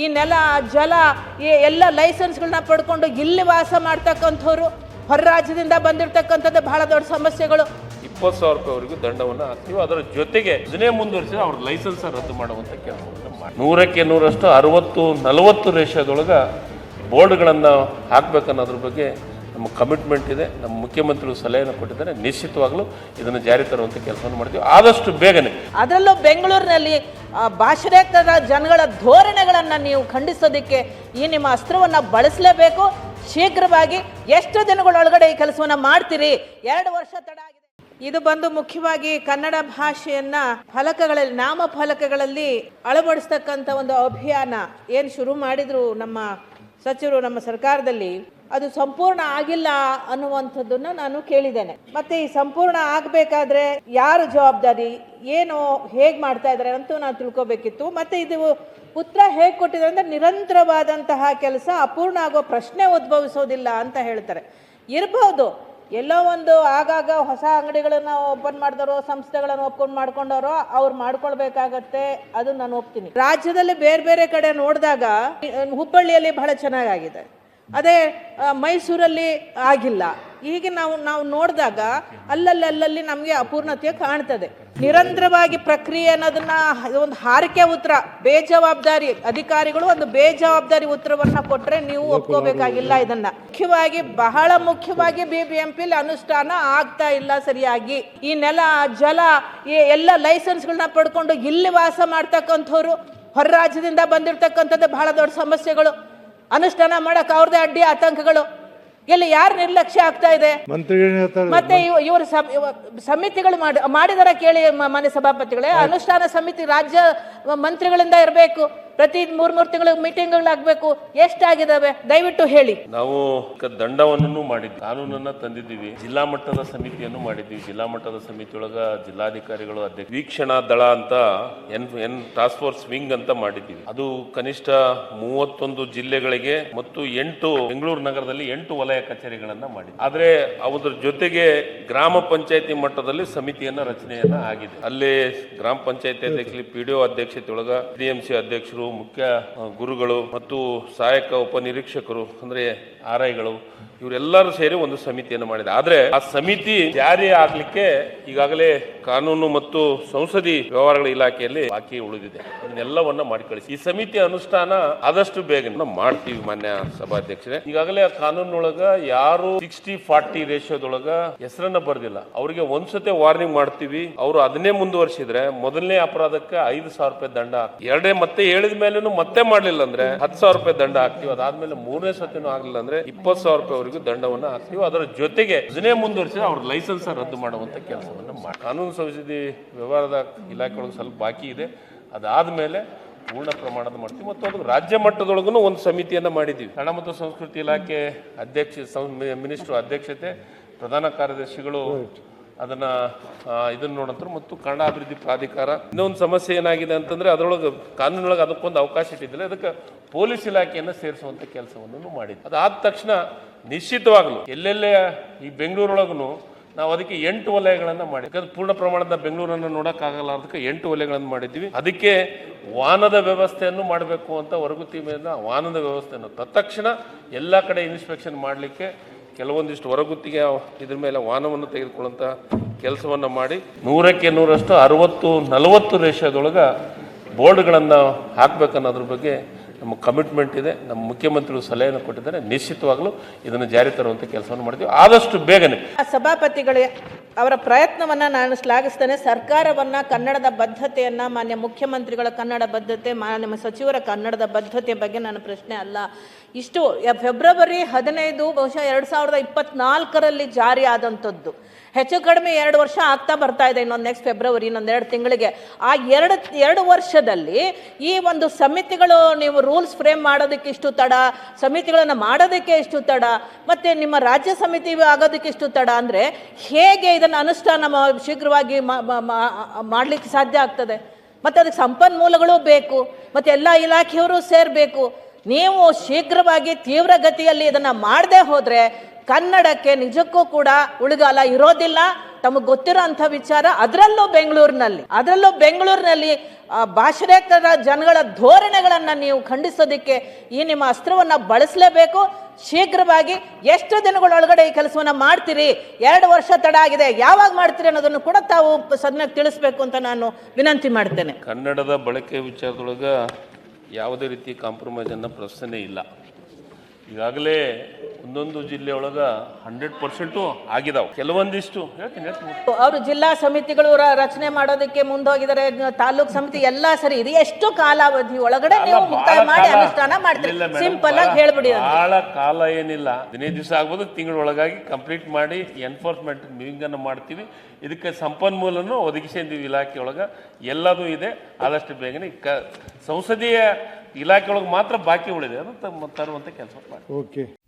ಈ ನೆಲ ಜಲ ಈ ಎಲ್ಲ ಲೈಸೆನ್ಸ್ಗಳನ್ನ ಪಡ್ಕೊಂಡು ಇಲ್ಲಿ ವಾಸ ಮಾಡ್ತಕ್ಕಂಥವ್ರು ಹೊರ ರಾಜ್ಯದಿಂದ ಬಂದಿರತಕ್ಕಂಥದ್ದು ಬಹಳ ದೊಡ್ಡ ಸಮಸ್ಯೆಗಳು. ಇಪ್ಪತ್ತು ಸಾವಿರ ರೂಪಾಯಿವರೆಗೂ ದಂಡವನ್ನು ಹಾಕ್ತೀವಿ. ಅದರ ಜೊತೆಗೆ ಇದನ್ನೇ ಮುಂದುವರಿಸಿದ್ರೆ ಅವ್ರ ಲೈಸೆನ್ಸ್ ರದ್ದು ಮಾಡುವಂಥ ಕೆಲಸವನ್ನು ಮಾಡಿ ನೂರಕ್ಕೆ ನೂರಷ್ಟು ಅರವತ್ತು ನಲವತ್ತು ರೇಷದೊಳಗೆ ಬೋರ್ಡ್ಗಳನ್ನು ಹಾಕ್ಬೇಕನ್ನೋದ್ರ ಬಗ್ಗೆ ನಮ್ಮ ಕಮಿಟ್ಮೆಂಟ್ ಇದೆ. ನಮ್ಮ ಮುಖ್ಯಮಂತ್ರಿಗಳು ಸಲಹೆಯನ್ನು ಕೊಟ್ಟಿದ್ದಾರೆ. ನಿಶ್ಚಿತವಾಗಲೂ ಇದನ್ನು ಜಾರಿ ತರುವಂಥ ಕೆಲಸವನ್ನು ಮಾಡ್ತೀವಿ. ಆದಷ್ಟು ಬೇಗನೆ. ಅದರಲ್ಲೂ ಬೆಂಗಳೂರಿನಲ್ಲಿ ಭಾಷಣೇತರ ಜನಗಳ ಧೋರಣೆಗಳನ್ನು ನೀವು ಖಂಡಿಸೋದಕ್ಕೆ ಈ ನಿಮ್ಮ ಅಸ್ತ್ರವನ್ನು ಬಳಸಲೇಬೇಕು. ಶೀಘ್ರವಾಗಿ ಎಷ್ಟು ದಿನಗಳೊಳಗಡೆ ಈ ಕೆಲಸವನ್ನು ಮಾಡ್ತೀರಿ. ಎರಡು ವರ್ಷ ತಡ ಆಗಿದೆ. ಇದು ಬಂದು ಮುಖ್ಯವಾಗಿ ಕನ್ನಡ ಭಾಷೆಯನ್ನ ಫಲಕಗಳಲ್ಲಿ, ನಾಮ ಫಲಕಗಳಲ್ಲಿ ಅಳವಡಿಸ್ತಕ್ಕಂಥ ಒಂದು ಅಭಿಯಾನ ಏನು ಶುರು ಮಾಡಿದ್ರು ನಮ್ಮ ಸಚಿವರು ನಮ್ಮ ಸರ್ಕಾರದಲ್ಲಿ. ಅದು ಸಂಪೂರ್ಣ ಆಗಿಲ್ಲ ಅನ್ನುವಂಥದ್ದನ್ನು ನಾನು ಕೇಳಿದ್ದೇನೆ. ಮತ್ತೆ ಈ ಸಂಪೂರ್ಣ ಆಗಬೇಕಾದ್ರೆ ಯಾರು ಜವಾಬ್ದಾರಿ, ಏನು ಹೇಗೆ ಮಾಡ್ತಾ ಇದ್ದಾರೆ ಅಂತೂ ನಾನು ತಿಳ್ಕೊಬೇಕಿತ್ತು. ಮತ್ತೆ ಇದು ಉತ್ತರ ಹೇಗೆ ಕೊಟ್ಟಿದ್ದಾರೆ ಅಂದ್ರೆ ನಿರಂತರವಾದಂತಹ ಕೆಲಸ, ಅಪೂರ್ಣ ಆಗೋ ಪ್ರಶ್ನೆ ಉದ್ಭವಿಸೋದಿಲ್ಲ ಅಂತ ಹೇಳ್ತಾರೆ. ಇರಬಹುದು ಎಲ್ಲೋ ಒಂದು ಆಗಾಗ ಹೊಸ ಅಂಗಡಿಗಳನ್ನು ಓಪನ್ ಮಾಡಿದವರು ಸಂಸ್ಥೆಗಳನ್ನು ಓಪನ್ ಮಾಡ್ಕೊಂಡವರು ಅವ್ರು ಮಾಡ್ಕೊಳ್ಬೇಕಾಗತ್ತೆ, ಅದು ನಾನು ಒಪ್ತೀನಿ. ರಾಜ್ಯದಲ್ಲಿ ಬೇರೆ ಬೇರೆ ಕಡೆ ನೋಡಿದಾಗ, ಹುಬ್ಬಳ್ಳಿಯಲ್ಲಿ ಬಹಳ ಚೆನ್ನಾಗಾಗಿದೆ. ಅದೇ ಮೈಸೂರಲ್ಲಿ ಆಗಿಲ್ಲ. ಹೀಗೆ ನಾವು ನಾವು ನೋಡಿದಾಗ ಅಲ್ಲಲ್ಲಲ್ಲಿ ಅಲ್ಲಲ್ಲಿ ನಮಗೆ ಅಪೂರ್ಣತೆ ಕಾಣ್ತದೆ. ನಿರಂತರವಾಗಿ ಪ್ರಕ್ರಿಯೆ ಅನ್ನೋದನ್ನ ಒಂದು ಹಾರಿಕೆ ಉತ್ತರ ಬೇಜವಾಬ್ದಾರಿ ಅಧಿಕಾರಿಗಳು ಒಂದು ಬೇಜವಾಬ್ದಾರಿ ಉತ್ತರವನ್ನ ಕೊಟ್ಟರೆ ನೀವು ಒಪ್ಕೋಬೇಕಾಗಿಲ್ಲ ಇದನ್ನ. ಮುಖ್ಯವಾಗಿ ಬಹಳ ಮುಖ್ಯವಾಗಿ ಬಿ ಬಿ ಎಂ ಪಿಲಿ ಅನುಷ್ಠಾನ ಆಗ್ತಾ ಇಲ್ಲ ಸರಿಯಾಗಿ. ಈ ನೆಲ ಜಲ ಈ ಎಲ್ಲ ಲೈಸೆನ್ಸ್ಗಳನ್ನ ಪಡ್ಕೊಂಡು ಇಲ್ಲಿ ವಾಸ ಮಾಡ್ತಕ್ಕಂಥವ್ರು ಹೊರ ರಾಜ್ಯದಿಂದ ಬಂದಿರತಕ್ಕಂಥದ್ದು ಬಹಳ ದೊಡ್ಡ ಸಮಸ್ಯೆಗಳು. ಅನುಷ್ಠಾನ ಮಾಡಕ್ ಅವ್ರದೇ ಅಡ್ಡಿ ಆತಂಕಗಳು. ಇಲ್ಲಿ ಯಾರು ನಿರ್ಲಕ್ಷ್ಯ ಆಗ್ತಾ ಇದೆ? ಮತ್ತೆ ಇವ- ಇವರು ಸಮ್- ಸಮಿತಿಗಳು ಮಾಡಿ ಮಾಡಿದಾರ ಕೇಳಿ ಮಾನ್ಯ ಸಭಾಪತಿಗಳೇ. ಅನುಷ್ಠಾನ ಸಮಿತಿ ರಾಜ್ಯ ಮಂತ್ರಿಗಳಿಂದ ಇರಬೇಕು. ಪ್ರತಿ ಮೂರ್, ಮೂರು ತಿಂಗಳು ಮೀಟಿಂಗ್ಗಳಾಗಬೇಕು. ಎಷ್ಟಾಗಿದಾವೆ? ದಯವಿಟ್ಟು ಹೇಳಿ. ನಾವು ದಂಡವನ್ನು ಮಾಡಿದ್ವಿ. ಕಾನೂನನ್ನ ತಂದಿದ್ದೀವಿ. ಜಿಲ್ಲಾ ಮಟ್ಟದ ಸಮಿತಿಯನ್ನು ಮಾಡಿದ್ವಿ ಜಿಲ್ಲಾ ಮಟ್ಟದ ಸಮಿತಿಯೊಳಗ ಜಿಲ್ಲಾಧಿಕಾರಿಗಳು ಅಧ್ಯಕ್ಷ ವೀಕ್ಷಣಾ ದಳ ಅಂತ N N task force wing ಅಂತ ಮಾಡಿದ್ದೀವಿ. ಅದು ಕನಿಷ್ಠ ಮೂವತ್ತೊಂದು ಜಿಲ್ಲೆಗಳಿಗೆ ಮತ್ತು ಎಂಟು ಬೆಂಗಳೂರು ನಗರದಲ್ಲಿ ಎಂಟು ವಲಯ ಕಚೇರಿಗಳನ್ನ ಮಾಡಿ ಆದ್ರೆ ಅದ್ರ ಜೊತೆಗೆ ಗ್ರಾಮ ಪಂಚಾಯತಿ ಮಟ್ಟದಲ್ಲಿ ಸಮಿತಿಯನ್ನ ರಚನೆಯನ್ನ ಆಗಿದೆ. ಅಲ್ಲಿ ಗ್ರಾಮ ಪಂಚಾಯತಿ ಅಧ್ಯಕ್ಷ ಪಿ ಡಿ ಅಧ್ಯಕ್ಷತೆ ಒಳಗ ಡಿಎಂಸಿ ಅಧ್ಯಕ್ಷರು ಮುಖ್ಯ ಗುರುಗಳು ಮತ್ತು ಸಹಾಯಕ ಉಪನಿರೀಕ್ಷಕರು ಅಂದ್ರೆ ಆರ್ ಐಗಳು ಇವರೆಲ್ಲರೂ ಸೇರಿ ಒಂದು ಸಮಿತಿಯನ್ನು ಮಾಡಿದೆ. ಆದ್ರೆ ಆ ಸಮಿತಿ ಜಾರಿ ಆಗ್ಲಿಕ್ಕೆ ಈಗಾಗಲೇ ಕಾನೂನು ಮತ್ತು ಸಂಸದಿ ವ್ಯವಹಾರಗಳ ಇಲಾಖೆಯಲ್ಲಿ ಬಾಕಿ ಉಳಿದಿದೆ. ಅದನ್ನೆಲ್ಲವನ್ನ ಮಾಡಿ ಕಳಿಸಿ. ಈ ಸಮಿತಿ ಅನುಷ್ಠಾನ ಆದಷ್ಟು ಬೇಗ ಮಾಡ್ತೀವಿ ಮಾನ್ಯ ಸಭಾಧ್ಯಕ್ಷರೇ. ಈಗಾಗಲೇ ಆ ಕಾನೂನೊಳಗ ಯಾರು ಸಿಕ್ಸ್ಟಿ ಫಾರ್ಟಿ ರೇಷಿಯೋದೊಳಗ ಹೆಸರನ್ನ ಬರ್ದಿಲ್ಲ. ಅವರಿಗೆ ಒಂದ್ಸತಿ ವಾರ್ನಿಂಗ್ ಮಾಡ್ತೀವಿ. ಅವರು ಅದನ್ನೇ ಮುಂದುವರಿಸಿದ್ರೆ ಮೊದಲನೇ ಅಪರಾಧಕ್ಕೆ ಐದು ಸಾವಿರ ರೂಪಾಯಿ ದಂಡ ಎರಡೇ ಮತ್ತೆ ಹೇಳಿದ ಮೇಲೆ ಮತ್ತೆ ಮಾಡ್ಲಿಲ್ಲ ಅಂದ್ರೆ ಹತ್ತು ಸಾವಿರ ರೂಪಾಯಿ ದಂಡ ಹಾಕ್ತೀವಿ ಅದಾದ್ಮೇಲೆ ಮೂರನೇ ಸತಿನೂ ಆಗ್ಲಿಲ್ಲ ಅಂದ್ರೆ ಇಪ್ಪತ್ತು ಸಾವಿರ ರೂಪಾಯಿವರೆಗೂ ದಂಡವನ್ನ ಹಾಕ್ತೀವಿ. ಅದರ ಜೊತೆಗೆ ಯೋಜನೆ ಮುಂದುವರಿಸಿದ್ರೆ ಅವ್ರ ಲೈಸೆನ್ಸ್ ರದ್ದು ಮಾಡುವಂತ ಕೆಲಸವನ್ನ ಮಾಡಿ ಕಾನೂನು ಸಂಸದಿ ವ್ಯವಹಾರದ ಇಲಾಖೆ ಸ್ವಲ್ಪ ಬಾಕಿ ಇದೆ. ಅದಾದ ಮೇಲೆ ಪೂರ್ಣ ಪ್ರಮಾಣದ ಮಾಡ್ತೀವಿ. ಮತ್ತು ಅದು ರಾಜ್ಯ ಮಟ್ಟದೊಳಗೂ ಒಂದು ಸಮಿತಿಯನ್ನು ಮಾಡಿದ್ದೀವಿ. ಕನ್ನಡ ಮತ್ತು ಸಂಸ್ಕೃತಿ ಇಲಾಖೆ ಅಧ್ಯಕ್ಷ ಮಿನಿಸ್ಟರ್ ಅಧ್ಯಕ್ಷತೆ, ಪ್ರಧಾನ ಕಾರ್ಯದರ್ಶಿಗಳು ಅದನ್ನ ಇದನ್ನು ನೋಡಂತಾರೆ ಮತ್ತು ಕನ್ನಡ ಅಭಿವೃದ್ಧಿ ಪ್ರಾಧಿಕಾರ ಇನ್ನೊಂದು ಸಮಸ್ಯೆ ಏನಾಗಿದೆ ಅಂತಂದ್ರೆ ಅದರೊಳಗೆ ಕಾನೂನೊಳಗೆ ಅದಕ್ಕೊಂದು ಅವಕಾಶ ಇಟ್ಟಿದ್ದಿಲ್ಲ. ಅದಕ್ಕೆ ಪೊಲೀಸ್ ಇಲಾಖೆಯನ್ನು ಸೇರಿಸುವಂತ ಕೆಲಸವನ್ನು ಮಾಡಿದ್ವಿ. ಅದಾದ ತಕ್ಷಣ ನಿಶ್ಚಿತವಾಗ್ಲು ಎಲ್ಲೆಲ್ಲೇ ಈ ಬೆಂಗಳೂರೊಳಗೂ ನಾವು ಅದಕ್ಕೆ ಎಂಟು ವಲಯಗಳನ್ನು ಮಾಡಿ ಯಾಕಂದ್ರೆ ಪೂರ್ಣ ಪ್ರಮಾಣದ ಬೆಂಗಳೂರನ್ನು ನೋಡೋಕ್ಕಾಗಲ್ಲ ಅದಕ್ಕೆ ಎಂಟು ವಲಯಗಳನ್ನು ಮಾಡಿದ್ವಿ. ಅದಕ್ಕೆ ವಾಹನದ ವ್ಯವಸ್ಥೆಯನ್ನು ಮಾಡಬೇಕು ಅಂತ ಹೊರಗುತ್ತಿ ಮೇಲೆ ವಾಹನದ ವ್ಯವಸ್ಥೆಯನ್ನು ತತ್ಕ್ಷಣ ಎಲ್ಲ ಕಡೆ ಇನ್ಸ್ಪೆಕ್ಷನ್ ಮಾಡಲಿಕ್ಕೆ ಕೆಲವೊಂದಿಷ್ಟು ಹೊರಗುತ್ತಿಗೆ ಇದ್ರ ಮೇಲೆ ವಾಹನವನ್ನು ತೆಗೆದುಕೊಳ್ಳುವಂಥ ಕೆಲಸವನ್ನು ಮಾಡಿ ನೂರಕ್ಕೆ ನೂರಷ್ಟು ಅರವತ್ತು ನಲವತ್ತು ರೇಷದೊಳಗ ಬೋರ್ಡ್ಗಳನ್ನು ಹಾಕ್ಬೇಕನ್ನೋದ್ರ ಬಗ್ಗೆ ನಮ್ಮ ಕಮಿಟ್ಮೆಂಟ್ ಇದೆ, ನಮ್ಮ ಮುಖ್ಯಮಂತ್ರಿಗಳು ಸಲಹೆಯನ್ನು ಕೊಟ್ಟಿದ್ದಾರೆ, ನಿಶ್ಚಿತವಾಗಲೂ ಇದನ್ನು ಜಾರಿ ತರುವಂಥ ಕೆಲಸವನ್ನು ಮಾಡ್ತೀವಿ. ಆದಷ್ಟು ಬೇಗನೆ. ಸಭಾಪತಿಗಳೇ, ಅವರ ಪ್ರಯತ್ನವನ್ನು ನಾನು ಶ್ಲಾಘಿಸ್ತೇನೆ. ಸರ್ಕಾರವನ್ನ ಕನ್ನಡದ ಬದ್ಧತೆಯನ್ನ, ಮಾನ್ಯ ಮುಖ್ಯಮಂತ್ರಿಗಳ ಕನ್ನಡ ಬದ್ಧತೆ, ಮಾನ್ಯ ಸಚಿವರ ಕನ್ನಡದ ಬದ್ಧತೆ ಬಗ್ಗೆ ನನ್ನ ಪ್ರಶ್ನೆ ಅಲ್ಲ. ಇಷ್ಟು, ಫೆಬ್ರವರಿ ಹದಿನೈದು, ಬಹುಶಃ ಎರಡು ಸಾವಿರದ ಇಪ್ಪತ್ನಾಲ್ಕರಲ್ಲಿ ಜಾರಿ ಆದಂಥದ್ದು ಹೆಚ್ಚು ಕಡಿಮೆ ಎರಡು ವರ್ಷ ಆಗ್ತಾ ಬರ್ತಾ ಇದೆ. ಇನ್ನೊಂದು ನೆಕ್ಸ್ಟ್ ಫೆಬ್ರವರಿ ಇನ್ನೊಂದು ಎರಡು ತಿಂಗಳಿಗೆ. ಆ ಎರಡು ಎರಡು ವರ್ಷದಲ್ಲಿ ಈ ಒಂದು ಸಮಿತಿಗಳು, ನೀವು ರೂಲ್ಸ್ ಫ್ರೇಮ್ ಮಾಡೋದಕ್ಕೆ ಇಷ್ಟು ತಡ, ಸಮಿತಿಗಳನ್ನು ಮಾಡೋದಕ್ಕೆ ಇಷ್ಟು ತಡ, ಮತ್ತೆ ನಿಮ್ಮ ರಾಜ್ಯ ಸಮಿತಿ ಆಗೋದಕ್ಕೆ ಇಷ್ಟು ತಡ ಅಂದರೆ ಹೇಗೆ ಇದನ್ನು ಅನುಷ್ಠಾನ ಶೀಘ್ರವಾಗಿ ಮಾಡ್ಲಿಕ್ಕೆ ಸಾಧ್ಯ ಆಗ್ತದೆ? ಮತ್ತು ಅದಕ್ಕೆ ಸಂಪನ್ಮೂಲಗಳು ಬೇಕು, ಮತ್ತು ಎಲ್ಲ ಇಲಾಖೆಯವರು ಸೇರಬೇಕು. ನೀವು ಶೀಘ್ರವಾಗಿ ತೀವ್ರಗತಿಯಲ್ಲಿ ಇದನ್ನು ಮಾಡದೆ ಹೋದರೆ ಕನ್ನಡಕ್ಕೆ ನಿಜಕ್ಕೂ ಕೂಡ ಉಳಿಗಾಲ ಇರೋದಿಲ್ಲ. ತಮಗೆ ಗೊತ್ತಿರೋ ಅಂಥ ವಿಚಾರ ಅದರಲ್ಲೂ ಬೆಂಗಳೂರಿನಲ್ಲಿ. ಅದರಲ್ಲೂ ಬೆಂಗಳೂರಿನಲ್ಲಿ ಆ, ಭಾಷಣೇತರ ಜನಗಳ ಧೋರಣೆಗಳನ್ನು ನೀವು ಖಂಡಿಸೋದಕ್ಕೆ ಈ ನಿಮ್ಮ ಅಸ್ತ್ರವನ್ನು ಬಳಸಲೇಬೇಕು. ಶೀಘ್ರವಾಗಿ ಎಷ್ಟು ದಿನಗಳೊಳಗಡೆ ಈ ಕೆಲಸವನ್ನು ಮಾಡ್ತೀರಿ? ಎರಡು ವರ್ಷ ತಡ ಆಗಿದೆ. ಯಾವಾಗ ಮಾಡ್ತೀರಿ ಅನ್ನೋದನ್ನು ಕೂಡ ತಾವು ಸದನಕ್ಕೆ ತಿಳಿಸ್ಬೇಕು ಅಂತ ನಾನು ವಿನಂತಿ ಮಾಡ್ತೇನೆ. ಕನ್ನಡದ ಬಳಕೆ ವಿಚಾರದೊಳಗೆ ಯಾವುದೇ ರೀತಿ ಕಾಂಪ್ರಮೈಸ್ ಅನ್ನೋ ಪ್ರಶ್ನೆ ಇಲ್ಲ. ಈಗಾಗಲೇ ಒಂದೊಂದು ಒಳಗ ಹಂಡ್ರೆಡ್ ಪರ್ಸೆಂಟು ಆಗಿದಾವೆ. ಕೆಲವೊಂದಿಷ್ಟು. ಹೇಳ್ತೀನಿ ಹೇಳ್ತೀನಿ. ಅವರು ಜಿಲ್ಲಾ ಸಮಿತಿಗಳು ರ- ರಚನೆ ಮಾಡೋದಕ್ಕೆ ಮುಂದೋಗಿದ್ದಾರೆ. ತಾಲೂಕ್ ಸಮಿತಿ ಎಲ್ಲಾ ಸರಿ ಇದೆ. ಎಷ್ಟು ಕಾಲಾವಧಿ ಒಳಗಡೆ ನೀವು ಮುಕ್ತಾಯ ಮಾಡಿ ಅನುಷ್ಠಾನ ಮಾಡ್ತೀರಿ. ಸಿಂಪಲ್ ಆಗಿ ಹೇಳ್ಬಿಡಿ. ಬಹಳ ಕಾಲ ಏನಿಲ್ಲ. ಹದಿನೈದು ದಿವಸ ಆಗ್ಬೋದು ತಿಂಗಳೊಳಗಾಗಿ ಕಂಪ್ಲೀಟ್ ಮಾಡಿ ಎನ್ಫೋರ್ಸ್ಮೆಂಟ್ ಮೀಟಿಂಗ್ ಅನ್ನು ಮಾಡ್ತೀವಿ. ಇದಕ್ಕೆ ಸಂಪನ್ಮೂಲನು ಒದಗಿಸಿದ್ದೀವಿ ಇಲಾಖೆ ಒಳಗೆ. ಎಲ್ಲದೂ ಇದೆ. ಆದಷ್ಟು ಬೇಗನೆ ಕ ಸಂಸದೀಯ ಇಲಾಖೆ ಒಳಗೆ ಮಾತ್ರ ಬಾಕಿ ಉಳಿದೆ. ಅದು ತಮ್ಮ ತರುವಂತ ಕೆಲಸ. ಮಾಡಿ ಓಕೆ